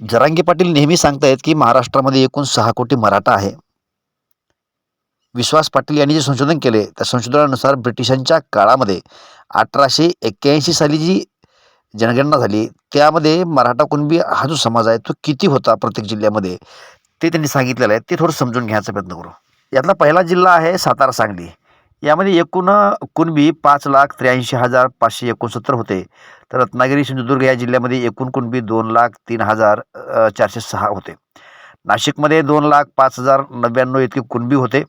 जरांगे पाटील नेहमी सांगतायत की महाराष्ट्रामध्ये एकूण सहा कोटी मराठा आहे. विश्वास पाटील यांनी जे संशोधन केले त्या संशोधनानुसार ब्रिटिशांच्या काळामध्ये अठराशे एक्क्याऐंशी साली जी जनगणना झाली त्यामध्ये मराठा कुणबी हा जो समाज आहे तो किती होता प्रत्येक जिल्ह्यामध्ये? ते त्यांनी सांगितलेलं आहे. ते थोडं समजून घ्यायचा प्रयत्न करू. यातला पहिला जिल्हा आहे सातारा सांगली. यामध्ये एकूण कुणबी पाच लाख त्र्याऐंशी हजार पाचशे एकोणसत्तर होते. तर रत्नागिरी सिंधुदुर्ग या जिल्ह्यामध्ये एकूण कुणबी दोन लाख तीन हजार चारशे सहा होते. नाशिकमध्ये दोन लाख पाच हजार नव्याण्णव इतके कुणबी होते.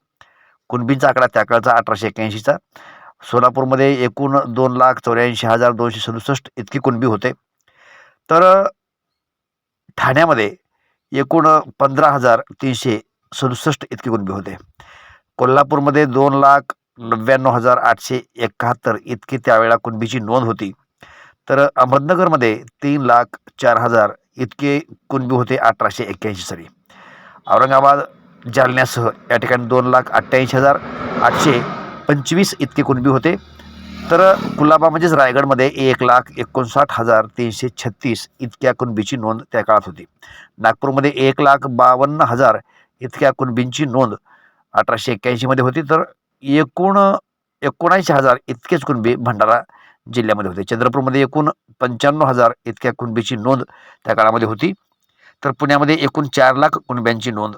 कुणबींचा आकडा त्याकाळचा अठराशे एक्क्याऐंशीचा. सोलापूरमध्ये एकूण दोन लाख चौऱ्याऐंशी हजार दोनशे सदुसष्ट इतकी कुणबी होते. तर ठाण्यामध्ये एकूण पंधरा हजार तीनशे सदुसष्ट इतकी कुणबी होते. कोल्हापूरमध्ये दोन लाख नव्याण्णव हजार आठशे एकाहत्तर इतकी त्यावेळेला कुणबीची नोंद होती. तर अहमदनगरमध्ये तीन लाख चार हजार इतके कुणबी होते अठराशे एक्क्याऐंशी साली. औरंगाबाद जालन्यासह या ठिकाणी दोन लाख अठ्ठ्याऐंशी हजार आठशे पंचवीस इतके कुणबी होते. तर कुलाबा म्हणजेच रायगडमध्ये एक लाख एकोणसाठ हजार तीनशे छत्तीस इतक्या कुणबीची नोंद त्या काळात होती. नागपूरमध्ये एक लाख बावन्न हजार इतक्या कुणबींची नोंद अठराशे एक्क्याऐंशीमध्ये होती. तर एकूण एकोणऐंशी हजार इतकेच कुणबी भंडारा जिल्ह्यामध्ये होते. चंद्रपूरमध्ये एकूण पंच्याण्णव हजार इतक्या कुणबीची नोंद त्या काळामध्ये होती. तर पुण्यामध्ये एकूण चार लाख कुणब्यांची नोंद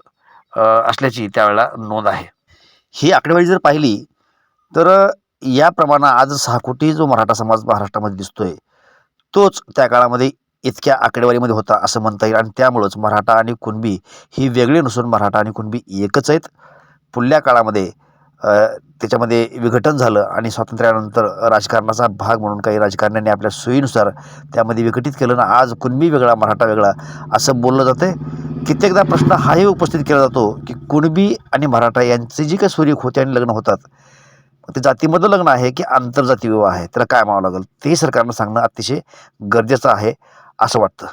असल्याची त्यावेळेला नोंद आहे. ही आकडेवारी जर पाहिली तर या प्रमाणे आज सहा कोटी जो मराठा समाज महाराष्ट्रामध्ये दिसतोय तोच त्या काळामध्ये इतक्या आकडेवारीमध्ये होता असं म्हणता येईल. आणि त्यामुळंच मराठा आणि कुणबी ही वेगळी नसून मराठा आणि कुणबी एकच आहेत. पुढल्या काळामध्ये त्याच्यामध्ये विघटन झालं आणि स्वातंत्र्यानंतर राजकारणाचा भाग म्हणून काही राजकारण्यांनी आपल्या सोयीनुसार त्यामध्ये विघटित केलं ना आज कुणबी वेगळा मराठा वेगळा असं बोललं जातं कित्येकदा प्रश्न हाही उपस्थित केला जातो की कुणबी आणि मराठा यांचे जी काही सूर्य होते आणि लग्न होतात ते जातीमधलं लग्न आहे की आंतरजाती विवाह आहे? त्याला काय म्हणावं लागेल? ते सरकारनं सांगणं अतिशय गरजेचं आहे असं वाटतं.